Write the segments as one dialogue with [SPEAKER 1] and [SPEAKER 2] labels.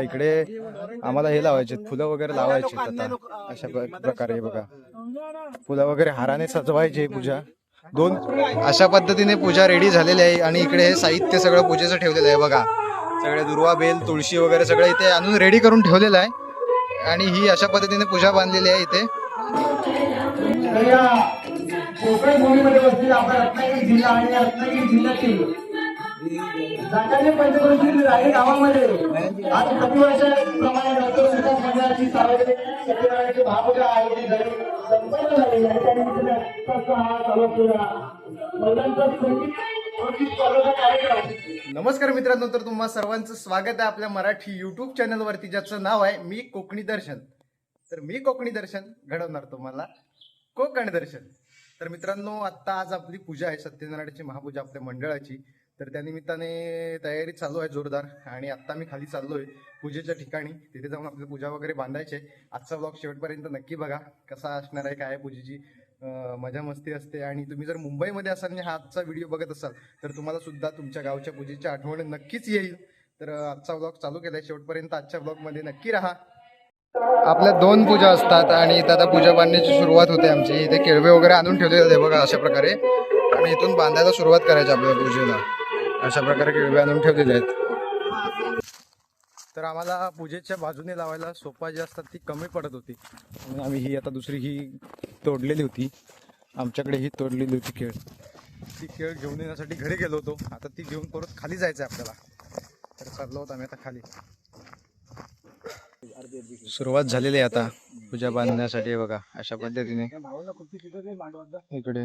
[SPEAKER 1] इकडे आम्हाला हे लावायचे फुलं वगैरे लावायचे आता. अशा प्र- प्रकारे बघा. फुलं वगैरे हाराने सजवायचे पूजा. दोन अशा पद्धतीने पूजा रेडी झालेली आहे आणि इकडे हे साहित्य सगळं पूजेचं ठेवलेलं आहे बघा. सगळे दुर्वा बेल तुळशी वगैरे सगळं इथे आणून रेडी करून ठेवलेलं आहे. आणि ही अशा पद्धतीने पूजा बांधलेली आहे इथे.
[SPEAKER 2] तर या कोकण भूमीमध्ये वसलेला आपला रत्नागिरी जिल्हा आणि या रत्नागिरी जिल्ह्यातील जागाने पंचक्रोशीतील राही गावामध्ये. आज प्रतिवर्षाप्रमाणे डॉक्टर सुभाष मंडळाची सार्वजनिक सत्यनारायणाची महापूजा आयोजित झाली संपन्न झाली आणि त्या निमित्ताने आजचा हा चालू असलेला महिलांचा
[SPEAKER 1] नमस्कार मित्रांनो तर तुम्हा सर्वांचं स्वागत आहे आपल्या मराठी युट्यूब चॅनलवरती ज्याचं नाव आहे मी कोकणी दर्शन. तर मी कोकणी दर्शन घडवणार तुम्हाला. कोकण दर्शन. तर मित्रांनो आत्ता आज आपली पूजा आहे. सत्यनारायणाची महापूजा आपल्या मंडळाची. तर त्या निमित्ताने तयारी चालू आहे जोरदार आणि आत्ता मी खाली चाललोय पूजेच्या ठिकाणी. तिथे जाऊन आपली पूजा वगैरे बांधायची आहे. आजचा ब्लॉग शेवटपर्यंत नक्की बघा कसा असणार आहे काय आहे पूजेची मजा मस्ती असते. आणि तुम्ही जर मुंबईमध्ये असाल आणि हा आजचा व्हिडिओ बघत असाल तर तुम्हाला सुद्धा तुमच्या गावच्या पूजेची आठवण नक्कीच येईल. तर आजचा ब्लॉग चालू केलाय. शेवटपर्यंत आजच्या ब्लॉगमध्ये नक्की राहा. आपल्या दोन पूजा असतात आणि इथं आता पूजा बांधण्याची सुरुवात होते आमची. इथे केळवे वगैरे आणून ठेवले जाते बघा अशा प्रकारे. आणि इथून बांधायला सुरुवात करायची आपल्या पूजेला. अशा प्रकारे केळवे आणून ठेवलेले आहेत. तर आम्हाला पूजेच्या बाजूने लावायला सोपा जी असतात ती कमी पडत होती. म्हणून आम्ही ही आता दुसरी ही तोडलेली होती. आमच्याकडे ही तोडलेली होती केळ. ती केळ घेऊन येण्यासाठी घरी गेलो होतो. आता ती घेऊन परत खाली जायचं आहे आपल्याला. तर चाललो होतो आम्ही आता खाली. सुरुवात झालेली आहे आता पूजा बांधण्यासाठी बघा अशा पद्धतीने. इकडे.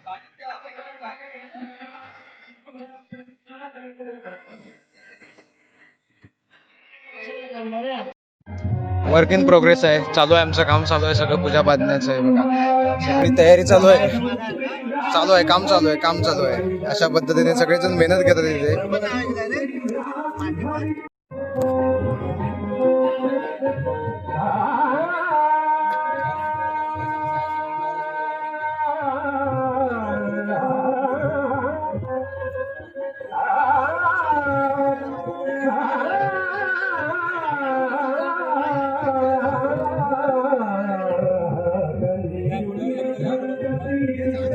[SPEAKER 1] वर्क इन प्रोग्रेस आहे. चालू आहे आमचं काम चालू आहे सगळं पूजा बांधण्याचं आहे बघा. सगळी तयारी चालू आहे. चालू आहे काम चालू आहे काम चालू आहे. अशा पद्धतीने सगळेजण मेहनत घेतात इथे.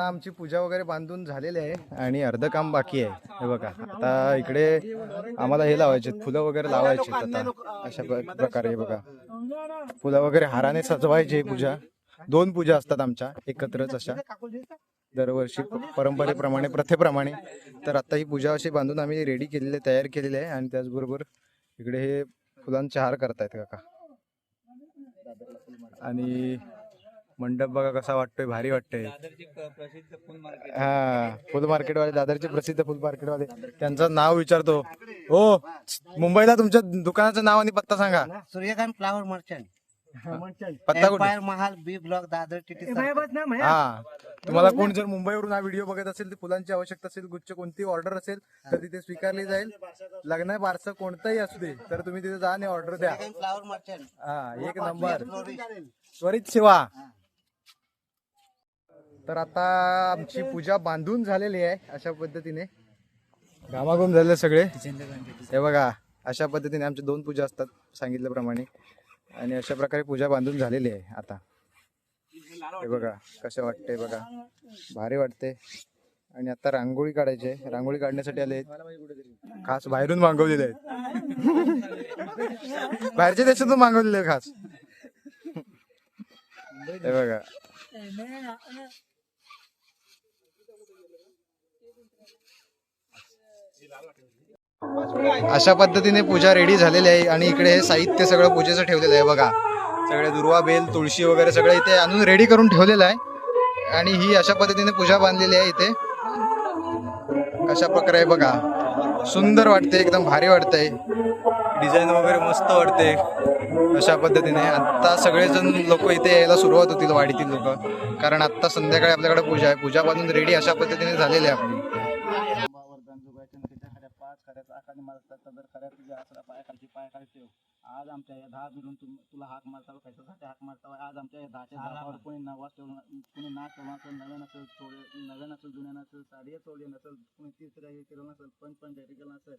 [SPEAKER 1] आता आमची पूजा वगैरे बांधून झालेली आहे आणि अर्ध काम बाकी आहे. हे बघा आता इकडे आम्हाला हे लावायचे फुलं वगैरे लावायचे आता. अशा प्र- प्रकारे बघा. फुलं वगैरे हाराने सजवायचे पूजा. दोन पूजा असतात आमच्या एकत्रच अशा. दरवर्षी परंपरेप्रमाणे प्रथेप्रमाणे. तर आता ही पूजा अशी बांधून आम्ही रेडी केलेली आहे, तयार केलेली आहे आणि त्याचबरोबर इकडे हे फुलांचे हार करतायत काका. आणि मंडप बघा कसा वाटतोय भारी वाटतंय. हा फुल मार्केटवाले दादरचे प्रसिद्ध फुल मार्केटवाले त्यांचं नाव विचारतो. हो मुंबईला तुमच्या दुकानाचं नाव आणि पत्ता सांगा.
[SPEAKER 3] Suryakant flower merchant.
[SPEAKER 1] पत्ता कुठे?
[SPEAKER 3] Empire Mahal B block Dadar TT
[SPEAKER 1] हा. तुम्हाला कोण जर मुंबईवरून हा व्हिडिओ बघत असेल तर फुलांची आवश्यकता असेल गुच्छ कोणती ऑर्डर असेल तर तिथे स्वीकारली जाईल. लग्न बारसं कोणतंही असू दे तर तुम्ही तिथे जा आणि ऑर्डर द्या.
[SPEAKER 3] Flower merchant.
[SPEAKER 1] हा एक नंबर. त्वरित सेवा तर आता आमची पूजा बांधून झालेली आहे अशा पद्धतीने. घामाघूम झाले सगळे. हे बघा अशा पद्धतीने आमच्या दोन पूजा असतात सांगितल्याप्रमाणे. आणि अशा प्रकारे पूजा बांधून झालेली आहे आता. हे बघा कसं वाटतंय बघा. भारी वाटते. आणि आता रांगोळी काढायची आहे. रांगोळी काढण्यासाठी आले खास बाहेरून मागवलेले आहेत. बाहेरच्या देशातून मागवलेले आहे खास. हे बघा. अशा पद्धतीने पूजा रेडी झालेली आहे आणि इकडे हे साहित्य सगळं पूजेचं ठेवलेलं आहे बघा. सगळे दुर्वा बेल तुळशी वगैरे सगळं इथे आणून रेडी करून ठेवलेलं आहे. आणि ही अशा पद्धतीने पूजा बांधलेली आहे इथे. कशा प्रकारे बघा. सुंदर वाटते एकदम भारी वाटतंय. डिझाईन वगैरे मस्त वाटते अशा पद्धतीने. आता सगळेजण लोक इथे यायला सुरुवात होतील वाढीतील लोक. कारण आता संध्याकाळी आपल्याकडे पूजा आहे. पूजा बांधून रेडी अशा पद्धतीने झालेली आहे आपली
[SPEAKER 2] मारतात तर खऱ्या तुझ्या आसरा पाय खालची पाय खाली ठेव आज आमच्या या दहा मिळून तुम तुला हाक मारता कशासाठी हाक मारता आज आमच्या या दहाच्या दहावर कोणी नवाज ठेवला कोणी नाच ठेवला असेल नवीन असेल चोळे नवीन असेल जुन्या नसेल साडी चोळली नसेल कोणी तिसऱ्या हे केलं नसेल पंच पंचायती केलं नसेल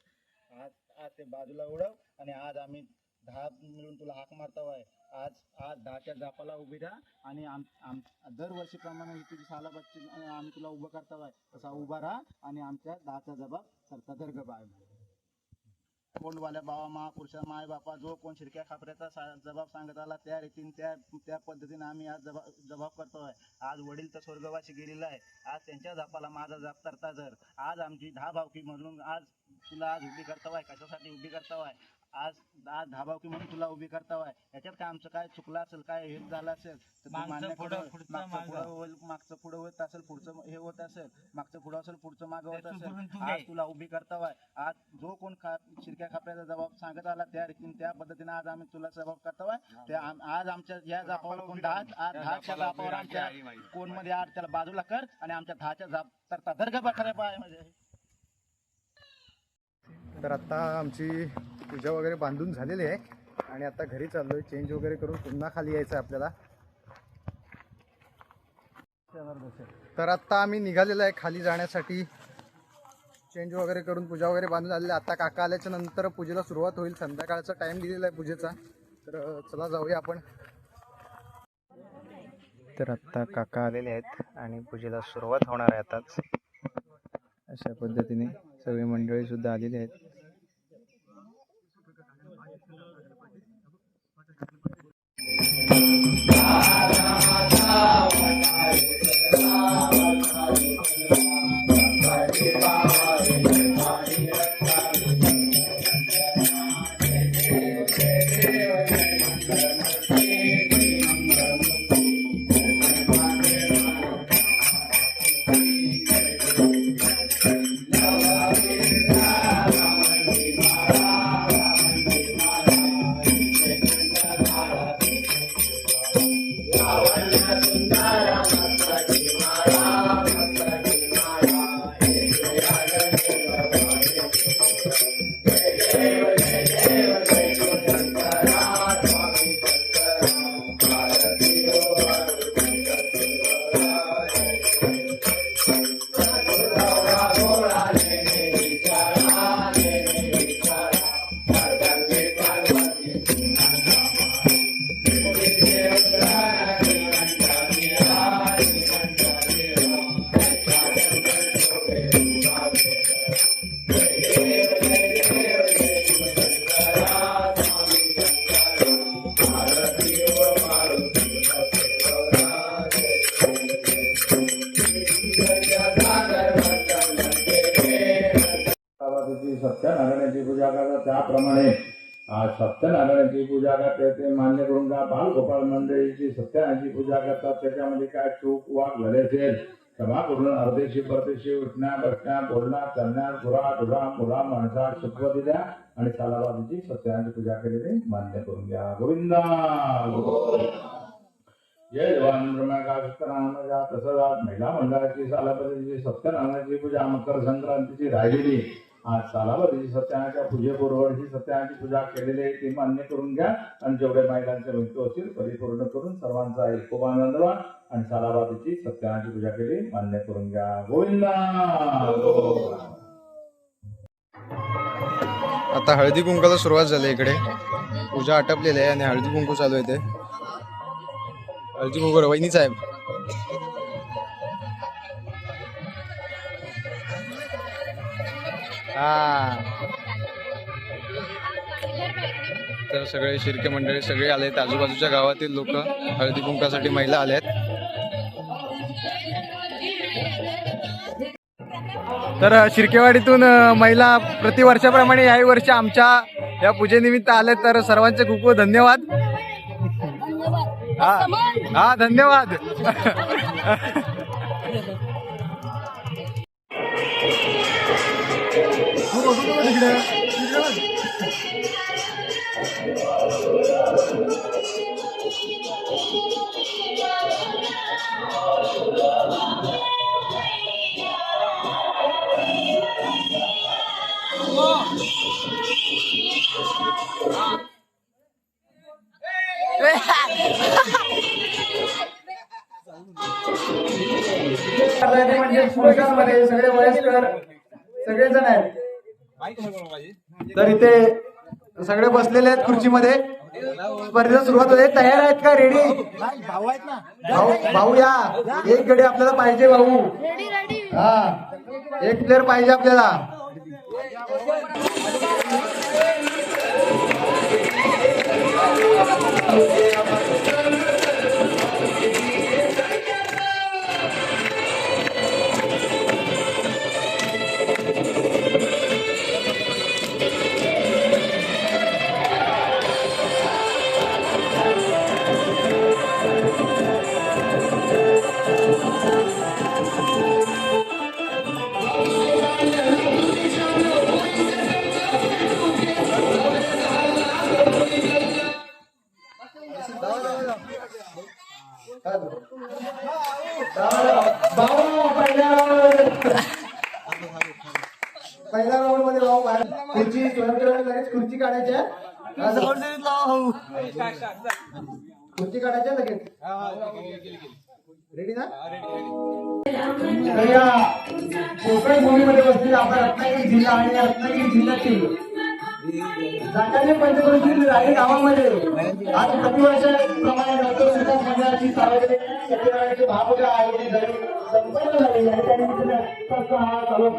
[SPEAKER 2] आज आज ते बाजूला उडव आणि आज आम्ही दहा मिळून तुला हाक मारता आहे. आज आज दहाच्या जापाला उभी राहा आणि आम आम दरवर्षीप्रमाणे ही तुझी साला बच्ची आम्ही तुला उभं करता आहे. तसा उभा राहा आणि आमच्या दहाचा जबाब करता दर्ग बाय कोंडवाल्या बाबा महापुरुषा माय बापा जो कोण शिरक्या खापऱ्याचा सा- जबाब सांगत आला त्या रीतीने त्या त्या पद्धतीने आम्ही आज जबाब जबाब करतो आहे आज वडील तर स्वर्गवाशी गेलेला आहे आज त्यांच्या जापाला माझा जाप करता जर. आज आमची दहा भावकी म्हणून आज तुला आज उभी करतावाय कशासाठी उभी करतावाय आज आज भावकी म्हणून तुला उभी करतावाय याच्यात काय आमचं काय चुकलं असेल काय हे झालं असेल तर तू मान्य करून मागचं पुढं होईल मागचं पुढं होत असेल पुढचं हे होत असेल मागचं पुढं असेल पुढचं मागं होत असेल. आज तुला उभी करतावाय आज जो कोण खा शिरक्या खापऱ्याचा जबाब सांगत आला त्या रीतीने त्या पद्धतीने आज आम्ही तुला जबाब करतावाय ते आम- आज आमच्या या जापावर कोण दहा आज दहाच्या जापावर आमच्या कोणमध्ये आज त्याला बाजूला कर आणि आमच्या दहाच्या जाप तरता दर्ग पाय म्हणजे
[SPEAKER 1] तर आता आमची पूजा वगैरे बांधून झालेली आहे. आणि आता घरी चाललो आहे चेंज वगैरे करून पुन्हा खाली यायचं आहे आपल्याला. तर आत्ता आम्ही निघालेलो आहे खाली जाण्यासाठी. चेंज वगैरे करून पूजा वगैरे बांधून आलेली आहे. आता काका आल्याच्यानंतर पूजेला सुरुवात होईल. संध्याकाळचा टाईम दिलेला आहे पूजेचा. तर चला जाऊया आपण. तर आत्ता काका आलेले आहेत आणि पूजेला सुरुवात होणार आहे आताच. अशा पद्धतीने सगळी मंडळी सुद्धा आलेली आहेत.
[SPEAKER 4] सत्यनारायणाची सत्यनारायणाची पूजा करतात. त्याप्रमाणे आज सत्यनारायणाची पूजा करते ते मान्य करून का बालगोपाळ मंडळीची सत्यनारायणाची पूजा करतात. त्याच्यामध्ये काय चूक वाक झाले असेल सभा करून अर्धेशी परदेशी उठण्या बसण्या बोलण्या चालण्या गुरा डुरा मुला माणसा सुखवती द्या आणि सालाबादीची सत्यनारायणाची पूजा केलेली मान्य करून घ्या. गोविंदा! जय जवान ब्रह्मका सत्यनारायणाच्या तसंच महिला मंडळाची सालापतीची सत्यनारायणाची पूजा मकर संक्रांतीची राहिलेली. आज सालावतीची सत्यनारायणाच्या पूजेबरोबर ही सत्यनारायणाची पूजा केलेली आहे ती मान्य करून घ्या. आणि जेवढे महिलांचे मृत्यू असतील परिपूर्ण करून सर्वांचा एकोपानंद व्हा. आणि सालाबातीची सत्यनारायणाची पूजा केली मान्य करून घ्या. गोविंदा!
[SPEAKER 1] आता हळदी कुंकाला सुरुवात झाली इकडे. पूजा आटपलेली आहे आणि हळदी कुंकू चालू आहे ते हळदी कुंकू रवैनी साहेब हा. तर सगळे शिर्के मंडळी सगळे आलेत आजूबाजूच्या गावातील लोक हळदी कुंकासाठी महिला आल्यात
[SPEAKER 5] तर अ, शिर्केवाडीतून महिला प्रतिवर्षाप्रमाणे याही वर्षी आमच्या या पूजेनिमित्त आले. तर सर्वांचे खूप खूप धन्यवाद. हा. हा धन्यवाद. सगळे वयस्कर सगळेजण आहेत. तर इथे सगळे बसलेले आहेत खुर्चीमध्ये. स्पर्धेला सुरुवात होते. तयार आहेत का? रेडी भाऊ भाऊ या. एक गडी आपल्याला पाहिजे भाऊ. हा. एक प्लेअर पाहिजे आपल्याला. भाऊ काढायच्या लगेच? रेडी ना? या कोकण भूमीमध्ये आपला रत्नागिरी जिल्हा आणि रत्नागिरी जिल्ह्यातील गावामध्ये. आज प्रतिवर्षाप्रमाणे डॉक्टर सुभाष मंडळाची सार्वजनिक सत्यनारायणाची महापूजा आयोजित झाली संपन्न झाली आणि हा चालू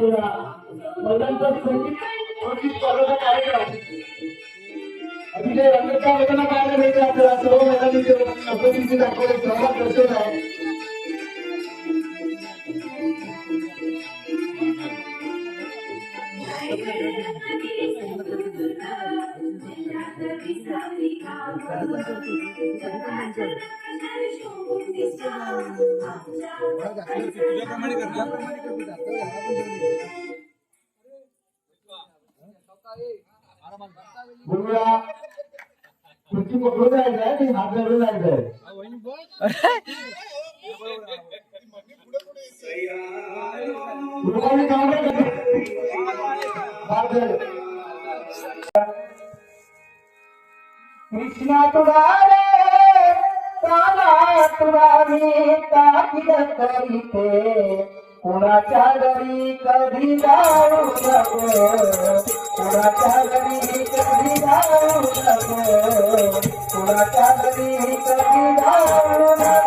[SPEAKER 5] महिलांचा संगीत कार्यक्रम अतिशय रंगतदार होताना पाहायला मिळते आपल्याला. सर्व महिलांनी ते दाखवले. सहभाग दर्शवत आहे. बोलूया खुर्ची पकडून जायचं आहे आणि हात धरून जायचं आहे. कृष्णा तुला रे काला तुला मी ताकीद करीते. कुणाच्या घरी कधी जाऊ नको? कुणाच्या घरी कधी जाऊ नको? कुणाच्या घरी कधी जाऊ नको?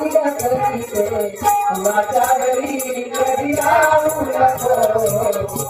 [SPEAKER 5] रे पापीला करीते कुणाच्या घरी कधी जाऊ नको?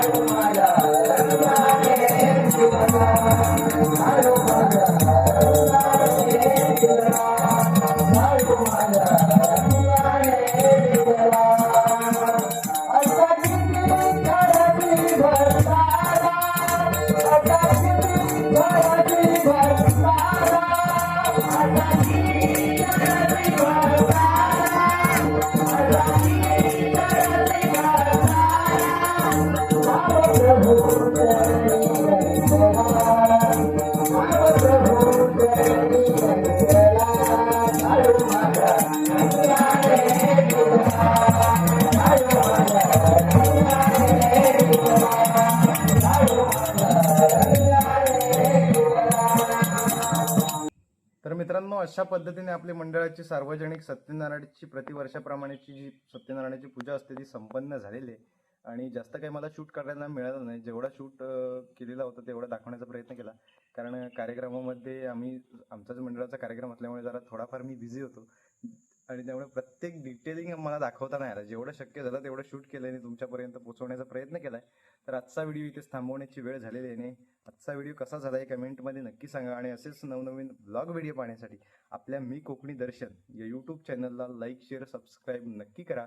[SPEAKER 5] Thank you. तर मित्रांनो
[SPEAKER 1] अशा पद्धतीने आपली मंडळाची सार्वजनिक सत्यनारायणाची प्रतिवर्षाप्रमाणेची जी सत्यनारायणाची पूजा असते ती संपन्न झालेली आहे. आणि जास्त काही मला शूट करायला मिळालं नाही. जेवढा शूट केलेला होता तेवढा दाखवण्याचा प्रयत्न केला. कारण कार्यक्रमामध्ये आम्ही आमचाच मंडळाचा कार्यक्रम असल्यामुळे जरा थोडाफार मी बिझी होतो. आणि त्यामुळे प्रत्येक डिटेलिंग मला दाखवता नाही आलं. जेवढं शक्य झालं तेवढं शूट केलं आणि तुमच्यापर्यंत पोहोचवण्याचा प्रयत्न केला तर आजचा व्हिडिओ इथेच थांबवण्याची वेळ झालेली आहे. आजचा व्हिडिओ कसा झाला हे कमेंटमध्ये नक्की सांगा. आणि असेच नवनवीन ब्लॉग व्हिडिओ पाहण्यासाठी आपल्या मी कोकणी दर्शन या यूट्यूब चॅनलला लाईक शेअर सबस्क्राईब नक्की करा.